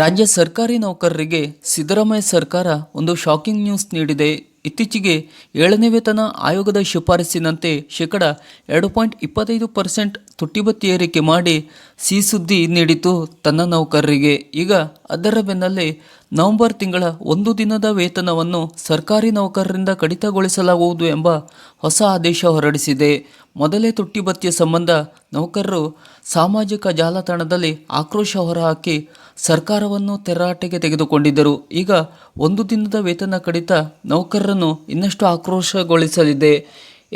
ರಾಜ್ಯ ಸರ್ಕಾರಿ ನೌಕರರಿಗೆ ಸಿದ್ದರಾಮಯ್ಯ ಸರ್ಕಾರ ಒಂದು ಶಾಕಿಂಗ್ ನ್ಯೂಸ್ ನೀಡಿದೆ. ಇತ್ತೀಚೆಗೆ ಏಳನೇ ವೇತನ ಆಯೋಗದ ಶಿಫಾರಸಿನಂತೆ ಶೇಕಡ ಎರಡು ಪಾಯಿಂಟ್ ಇಪ್ಪತ್ತೈದು ಪರ್ಸೆಂಟ್ ತುಟ್ಟಿಬತ್ತಿ ಏರಿಕೆ ಮಾಡಿ ಸಿಹಿ ಸುದ್ದಿ ನೀಡಿತು ತನ್ನ ನೌಕರರಿಗೆ. ಈಗ ಅದರ ಬೆನ್ನಲ್ಲೇ ನವೆಂಬರ್ ತಿಂಗಳ ಒಂದು ದಿನದ ವೇತನವನ್ನು ಸರ್ಕಾರಿ ನೌಕರರಿಂದ ಕಡಿತಗೊಳಿಸಲಾಗುವುದು ಎಂಬ ಹೊಸ ಆದೇಶ ಹೊರಡಿಸಿದೆ. ಮೊದಲೇ ತುಟ್ಟಿಬತ್ತಿಯ ಸಂಬಂಧ ನೌಕರರು ಸಾಮಾಜಿಕ ಜಾಲತಾಣದಲ್ಲಿ ಆಕ್ರೋಶ ಹೊರಹಾಕಿ ಸರ್ಕಾರವನ್ನು ತೆರಾಟೆಗೆ ತೆಗೆದುಕೊಂಡಿದ್ದರು. ಈಗ ಒಂದು ದಿನದ ವೇತನ ಕಡಿತ ನೌಕರರನ್ನು ಇನ್ನಷ್ಟು ಆಕ್ರೋಶಗೊಳಿಸಲಿದೆ.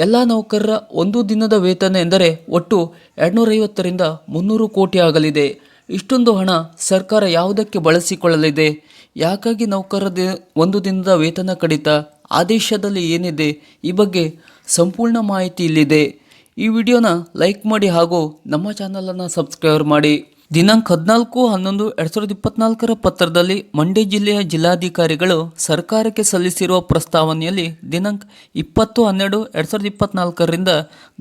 ಎಲ್ಲ ನೌಕರರ ಒಂದು ದಿನದ ವೇತನ ಎಂದರೆ ಒಟ್ಟು ಎರಡುನೂರೈವತ್ತರಿಂದ ಮುನ್ನೂರು ಕೋಟಿ ಆಗಲಿದೆ. ಇಷ್ಟೊಂದು ಹಣ ಸರ್ಕಾರ ಯಾವುದಕ್ಕೆ ಬಳಸಿಕೊಳ್ಳಲಿದೆ? ಯಾಕಾಗಿ ನೌಕರರ ಒಂದು ದಿನದ ವೇತನ ಕಡಿತ? ಆದೇಶದಲ್ಲಿ ಏನಿದೆ? ಈ ಬಗ್ಗೆ ಸಂಪೂರ್ಣ ಮಾಹಿತಿ ಇಲ್ಲಿದೆ. ಈ ವಿಡಿಯೋನ ಲೈಕ್ ಮಾಡಿ ಹಾಗೂ ನಮ್ಮ ಚಾನಲನ್ನು ಸಬ್ಸ್ಕ್ರೈಬ್ ಮಾಡಿ. ದಿನಾಂಕ ಹದಿನಾಲ್ಕು, ಹನ್ನೊಂದು, ಎರಡು ಸಾವಿರದ ಇಪ್ಪತ್ನಾಲ್ಕರ ಪತ್ರದಲ್ಲಿ ಮಂಡ್ಯ ಜಿಲ್ಲೆಯ ಜಿಲ್ಲಾಧಿಕಾರಿಗಳು ಸರ್ಕಾರಕ್ಕೆ ಸಲ್ಲಿಸಿರುವ ಪ್ರಸ್ತಾವನೆಯಲ್ಲಿ ದಿನಾಂಕ ಇಪ್ಪತ್ತು, ಹನ್ನೆರಡು, ಎರಡು ಸಾವಿರದ ಇಪ್ಪತ್ನಾಲ್ಕರಿಂದ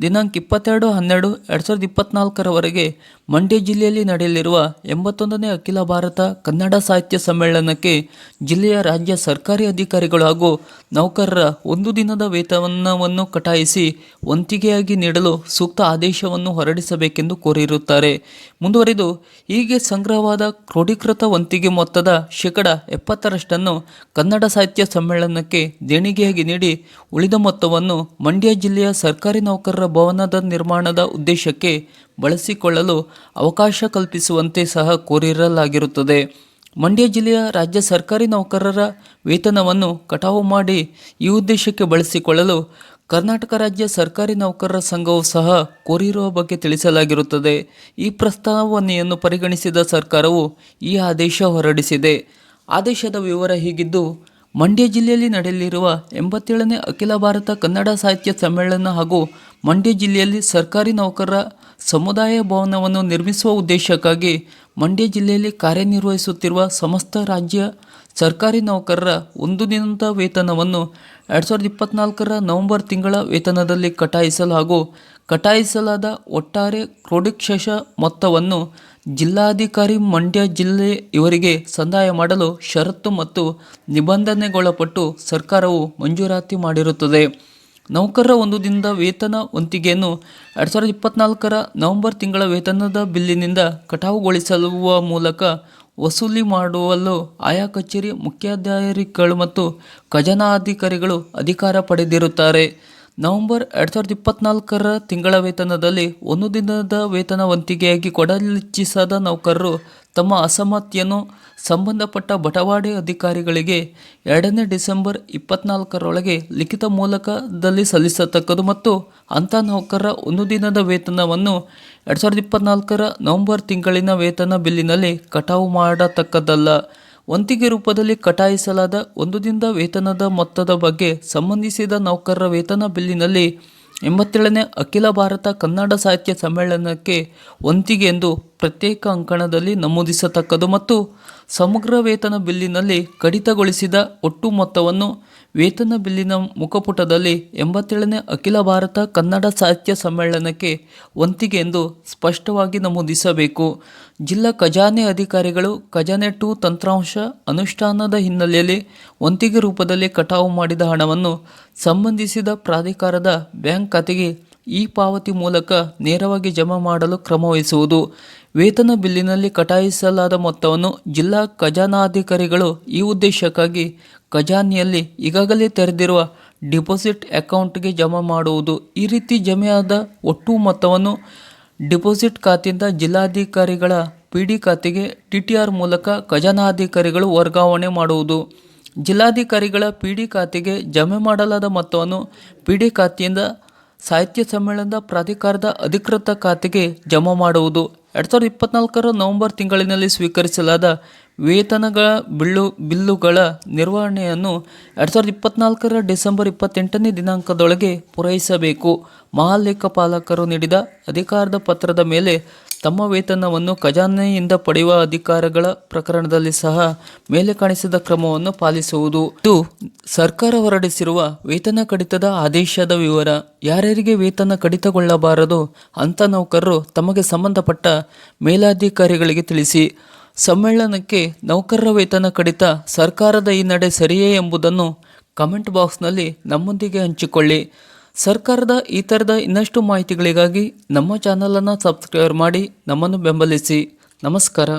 ದಿನಾಂಕ ಇಪ್ಪತ್ತೆರಡು, ಹನ್ನೆರಡು, ಎರಡು ಸಾವಿರದ ಇಪ್ಪತ್ನಾಲ್ಕರವರೆಗೆ ಮಂಡ್ಯ ಜಿಲ್ಲೆಯಲ್ಲಿ ನಡೆಯಲಿರುವ ಎಂಬತ್ತೊಂದನೇ ಅಖಿಲ ಭಾರತ ಕನ್ನಡ ಸಾಹಿತ್ಯ ಸಮ್ಮೇಳನಕ್ಕೆ ಜಿಲ್ಲೆಯ ರಾಜ್ಯ ಸರ್ಕಾರಿ ಅಧಿಕಾರಿಗಳು ಹಾಗೂ ನೌಕರರ ಒಂದು ದಿನದ ವೇತನವನ್ನು ಕಟಾಯಿಸಿ ವಂತಿಗೆಯಾಗಿ ನೀಡಲು ಸೂಕ್ತ ಆದೇಶವನ್ನು ಹೊರಡಿಸಬೇಕೆಂದು ಕೋರಿರುತ್ತಾರೆ. ಮುಂದುವರಿದು ಹೀಗೆ ಸಂಗ್ರಹವಾದ ಕ್ರೋಢೀಕೃತ ವಂತಿಗೆ ಮೊತ್ತದ ಶೇಕಡ ಎಪ್ಪತ್ತರಷ್ಟನ್ನು ಕನ್ನಡ ಸಾಹಿತ್ಯ ಸಮ್ಮೇಳನಕ್ಕೆ ದೇಣಿಗೆಯಾಗಿ ನೀಡಿ ಉಳಿದ ಮೊತ್ತವನ್ನು ಮಂಡ್ಯ ಜಿಲ್ಲೆಯ ಸರ್ಕಾರಿ ನೌಕರರ ಭವನದ ನಿರ್ಮಾಣದ ಉದ್ದೇಶಕ್ಕೆ ಬಳಸಿಕೊಳ್ಳಲು ಅವಕಾಶ ಕಲ್ಪಿಸುವಂತೆ ಸಹ ಕೋರಿರಲಾಗಿರುತ್ತದೆ. ಮಂಡ್ಯ ಜಿಲ್ಲೆಯ ರಾಜ್ಯ ಸರ್ಕಾರಿ ನೌಕರರ ವೇತನವನ್ನು ಕಟಾವು ಮಾಡಿ ಈ ಉದ್ದೇಶಕ್ಕೆ ಬಳಸಿಕೊಳ್ಳಲು ಕರ್ನಾಟಕ ರಾಜ್ಯ ಸರ್ಕಾರಿ ನೌಕರರ ಸಂಘವು ಸಹ ಕೋರಿರುವ ಬಗ್ಗೆ ತಿಳಿಸಲಾಗಿರುತ್ತದೆ. ಈ ಪ್ರಸ್ತಾವನೆಯನ್ನು ಪರಿಗಣಿಸಿದ ಸರ್ಕಾರವು ಈ ಆದೇಶ ಹೊರಡಿಸಿದೆ. ಆದೇಶದ ವಿವರ ಹೀಗಿದ್ದು, ಮಂಡ್ಯ ಜಿಲ್ಲೆಯಲ್ಲಿ ನಡೆಯಲಿರುವ ಎಂಬತ್ತೇಳನೇ ಅಖಿಲ ಭಾರತ ಕನ್ನಡ ಸಾಹಿತ್ಯ ಸಮ್ಮೇಳನ ಹಾಗೂ ಮಂಡ್ಯ ಜಿಲ್ಲೆಯಲ್ಲಿ ಸರ್ಕಾರಿ ನೌಕರರ ಸಮುದಾಯ ಭವನವನ್ನು ನಿರ್ಮಿಸುವ ಉದ್ದೇಶಕ್ಕಾಗಿ ಮಂಡ್ಯ ಜಿಲ್ಲೆಯಲ್ಲಿ ಕಾರ್ಯನಿರ್ವಹಿಸುತ್ತಿರುವ ಸಮಸ್ತ ರಾಜ್ಯ ಸರ್ಕಾರಿ ನೌಕರರ ಒಂದು ದಿನದ ವೇತನವನ್ನು ಎರಡು ಸಾವಿರದ ಇಪ್ಪತ್ನಾಲ್ಕರ ನವೆಂಬರ್ ತಿಂಗಳ ವೇತನದಲ್ಲಿ ಕಟಾಯಿಸಲು ಹಾಗೂ ಕಟಾಯಿಸಲಾದ ಒಟ್ಟಾರೆ ಕ್ರೋಡಿಕ್ಷೇಷ ಮೊತ್ತವನ್ನು ಜಿಲ್ಲಾಧಿಕಾರಿ ಮಂಡ್ಯ ಜಿಲ್ಲೆ ಇವರಿಗೆ ಸಂದಾಯ ಮಾಡಲು ಷರತ್ತು ಮತ್ತು ನಿಬಂಧನೆಗೊಳಪಟ್ಟು ಸರ್ಕಾರವು ಮಂಜೂರಾತಿ ಮಾಡಿರುತ್ತದೆ. ನೌಕರರ ಒಂದು ದಿನದ ವೇತನ ವಂತಿಗೆಯನ್ನು ಎರಡು ಸಾವಿರದ ಇಪ್ಪತ್ನಾಲ್ಕರ ನವೆಂಬರ್ ತಿಂಗಳ ವೇತನದ ಬಿಲ್ಲಿನಿಂದ ಕಟಾವುಗೊಳಿಸುವ ಮೂಲಕ ವಸೂಲಿ ಮಾಡುವಲ್ಲೂ ಆಯಾ ಕಚೇರಿ ಮುಖ್ಯಾಧಿಕಾರಿಗಳು ಮತ್ತು ಖಜಾನಾಧಿಕಾರಿಗಳು ಅಧಿಕಾರ ಪಡೆದಿರುತ್ತಾರೆ. ನವೆಂಬರ್ ಎರಡು ಸಾವಿರದ ಇಪ್ಪತ್ನಾಲ್ಕರ ತಿಂಗಳ ವೇತನದಲ್ಲಿ ಒಂದು ದಿನದ ವೇತನ ವಂತಿಗೆಯಾಗಿ ಕೊಡಲಿಚ್ಛಿಸದ ನೌಕರರು ತಮ್ಮ ಅಸಮ್ಮತಿಯನ್ನು ಸಂಬಂಧಪಟ್ಟ ಬಟವಾಡೆ ಅಧಿಕಾರಿಗಳಿಗೆ ಎರಡನೇ ಡಿಸೆಂಬರ್ ಇಪ್ಪತ್ನಾಲ್ಕರೊಳಗೆ ಲಿಖಿತ ಮೂಲಕದಲ್ಲಿ ಸಲ್ಲಿಸತಕ್ಕದು ಮತ್ತು ಅಂಥ ನೌಕರರ ಒಂದು ದಿನದ ವೇತನವನ್ನು ಎರಡು ಸಾವಿರದ ಇಪ್ಪತ್ನಾಲ್ಕರ ನವೆಂಬರ್ ತಿಂಗಳಿನ ವೇತನ ಬಿಲ್ಲಿನಲ್ಲಿ ಕಟಾವು ಮಾಡತಕ್ಕದ್ದಲ್ಲ. ವಂತಿಗೆ ರೂಪದಲ್ಲಿ ಕಟಾಯಿಸಲಾದ ಒಂದು ದಿನದ ವೇತನದ ಮೊತ್ತದ ಬಗ್ಗೆ ಸಂಬಂಧಿಸಿದ ನೌಕರರ ವೇತನ ಬಿಲ್ಲಿನಲ್ಲಿ ಎಂಬತ್ತೇಳನೇ ಅಖಿಲ ಭಾರತ ಕನ್ನಡ ಸಾಹಿತ್ಯ ಸಮ್ಮೇಳನಕ್ಕೆ ವಂತಿಗೆ ಎಂದು ಪ್ರತ್ಯೇಕ ಅಂಕಣದಲ್ಲಿ ನಮೂದಿಸತಕ್ಕದು ಮತ್ತು ಸಮಗ್ರ ವೇತನ ಬಿಲ್ಲಿನಲ್ಲಿ ಕಡಿತಗೊಳಿಸಿದ ಒಟ್ಟು ಮೊತ್ತವನ್ನು ವೇತನ ಬಿಲ್ಲಿನ ಮುಖಪುಟದಲ್ಲಿ ಎಂಬತ್ತೇಳನೇ ಅಖಿಲ ಭಾರತ ಕನ್ನಡ ಸಾಹಿತ್ಯ ಸಮ್ಮೇಳನಕ್ಕೆ ವಂತಿಗೆ ಎಂದು ಸ್ಪಷ್ಟವಾಗಿ ನಮೂದಿಸಬೇಕು. ಜಿಲ್ಲಾ ಖಜಾನೆ ಅಧಿಕಾರಿಗಳು ಖಜಾನೆ ಟು ತಂತ್ರಾಂಶ ಅನುಷ್ಠಾನದ ಹಿನ್ನೆಲೆಯಲ್ಲಿ ವಂತಿಗೆ ರೂಪದಲ್ಲಿ ಕಟಾವು ಮಾಡಿದ ಹಣವನ್ನು ಸಂಬಂಧಿಸಿದ ಪ್ರಾಧಿಕಾರದ ಬ್ಯಾಂಕ್ ಖಾತೆಗೆ ಈ ಪಾವತಿ ಮೂಲಕ ನೇರವಾಗಿ ಜಮಾ ಮಾಡಲು ಕ್ರಮವಹಿಸುವುದು ವೇತನ ಬಿಲ್ಲಿನಲ್ಲಿ ಕಟಾಯಿಸಲಾದ ಮೊತ್ತವನ್ನು ಜಿಲ್ಲಾ ಖಜಾನಾಧಿಕಾರಿಗಳು ಈ ಉದ್ದೇಶಕ್ಕಾಗಿ ಖಜಾನೆಯಲ್ಲಿ ಈಗಾಗಲೇ ತೆರೆದಿರುವ ಡಿಪಾಸಿಟ್ ಅಕೌಂಟ್ಗೆ ಜಮಾ ಮಾಡುವುದು. ಈ ರೀತಿ ಜಮೆಯಾದ ಒಟ್ಟು ಮೊತ್ತವನ್ನು ಡಿಪಾಸಿಟ್ ಖಾತೆಯಿಂದ ಜಿಲ್ಲಾಧಿಕಾರಿಗಳ ಪಿ ಡಿ ಖಾತೆಗೆ ಟಿ ಟಿ ಆರ್ ಮೂಲಕ ಖಜಾನಾಧಿಕಾರಿಗಳು ವರ್ಗಾವಣೆ ಮಾಡುವುದು. ಜಿಲ್ಲಾಧಿಕಾರಿಗಳ ಪಿ ಡಿ ಖಾತೆಗೆ ಜಮೆ ಮಾಡಲಾದ ಮೊತ್ತವನ್ನು ಪಿ ಡಿ ಖಾತೆಯಿಂದ ಸಾಹಿತ್ಯ ಸಮ್ಮೇಳನದ ಪ್ರಾಧಿಕಾರದ ಅಧಿಕೃತ ಖಾತೆಗೆ ಜಮಾ ಮಾಡುವುದು. ಎರಡು ಸಾವಿರದ ಇಪ್ಪತ್ನಾಲ್ಕರ ನವೆಂಬರ್ ತಿಂಗಳಿನಲ್ಲಿ ಸ್ವೀಕರಿಸಲಾದ ವೇತನಗಳ ಬಿಲ್ಲು, ಬಿಲ್ಲುಗಳ ನಿರ್ವಹಣೆಯನ್ನು ಎರಡು ಸಾವಿರದ ಇಪ್ಪತ್ನಾಲ್ಕರ ಡಿಸೆಂಬರ್ ಇಪ್ಪತ್ತೆಂಟನೇ ದಿನಾಂಕದೊಳಗೆ ಪೂರೈಸಬೇಕು. ಮಹಾಲೇಖಪಾಲಕರು ನೀಡಿದ ಅಧಿಕಾರದ ಪತ್ರದ ಮೇಲೆ ತಮ್ಮ ವೇತನವನ್ನು ಖಜಾನೆಯಿಂದ ಪಡೆಯುವ ಅಧಿಕಾರಗಳ ಪ್ರಕರಣದಲ್ಲಿ ಸಹ ಮೇಲೆ ಕಾಣಿಸಿದ ಕ್ರಮವನ್ನು ಪಾಲಿಸುವುದು. ಇದು ಸರ್ಕಾರ ಹೊರಡಿಸಿರುವ ವೇತನ ಕಡಿತದ ಆದೇಶದ ವಿವರ. ಯಾರ್ಯಾರಿಗೆ ವೇತನ ಕಡಿತಗೊಳ್ಳಬಾರದು ಅಂತ ನೌಕರರು ತಮಗೆ ಸಂಬಂಧಪಟ್ಟ ಮೇಲಾಧಿಕಾರಿಗಳಿಗೆ ತಿಳಿಸಿ. ಸಮ್ಮೇಳನಕ್ಕೆ ನೌಕರರ ವೇತನ ಕಡಿತ ಸರ್ಕಾರದ ಈ ನಡೆ ಸರಿಯೇ ಎಂಬುದನ್ನು ಕಮೆಂಟ್ ಬಾಕ್ಸ್ನಲ್ಲಿ ನಮ್ಮೊಂದಿಗೆ ಹಂಚಿಕೊಳ್ಳಿ. ಸರ್ಕಾರದ ಈ ಥರದ ಇನ್ನಷ್ಟು ಮಾಹಿತಿಗಳಿಗಾಗಿ ನಮ್ಮ ಚಾನಲನ್ನು ಸಬ್ಸ್ಕ್ರೈಬ್ ಮಾಡಿ ನಮ್ಮನ್ನು ಬೆಂಬಲಿಸಿ. ನಮಸ್ಕಾರ.